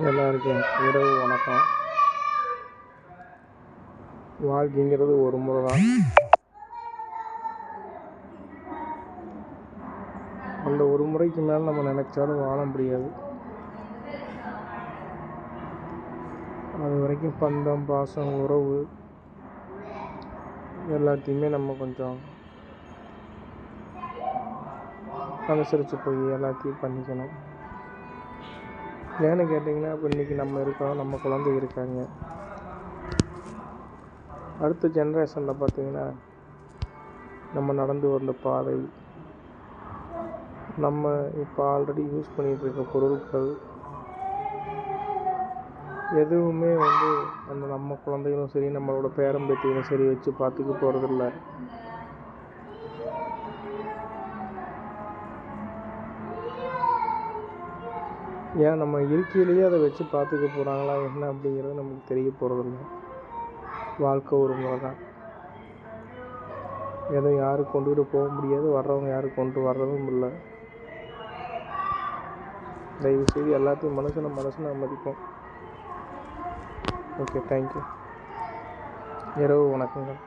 எல்லாருக்கும் இரவு வணக்கம். வாழ்க்கைங்கிறது ஒரு முறை தான் அந்த ஒரு முறைக்கு மேலே நம்ம நினச்சாலும் வாழ முடியாது. அது வரைக்கும் பந்தம் பாசம் உறவு எல்லாத்தையுமே நம்ம கொஞ்சம் அனுசரித்து போய் எல்லாத்தையும் பண்ணிக்கணும். ஏன்னு கேட்டிங்கன்னா இப்போ இன்றைக்கி நம்ம இருக்கோம் நம்ம குழந்தை இருக்காங்க. அடுத்த ஜென்ரேஷனில் பார்த்திங்கன்னா நம்ம நடந்து வந்த பாதை நம்ம இப்போ ஆல்ரெடி யூஸ் பண்ணிகிட்டு இருக்க பொருட்கள் எதுவுமே வந்து அந்த நம்ம குழந்தைகளும் சரி நம்மளோட பேரம்பேத்திகளும் சரி வச்சு பார்த்துக்க போகிறதில்ல ஏன் நம்ம இருக்கையிலேயே அதை வச்சு பார்த்துக்க போகிறாங்களா என்ன அப்படிங்கிறது நமக்கு தெரிய போகிறதில்ல வாழ்க்கை ஒரு முறை தான் எதுவும் யாரும் கொண்டுகிட்டு போக முடியாது. வர்றவங்க யாரும் கொண்டு வர்றதும் இல்லை. தயவு செய்து எல்லாத்தையும் மனசில் மனசில் மதிப்போம். ஓகே தேங்க்யூ இரவு வணக்கங்கள்.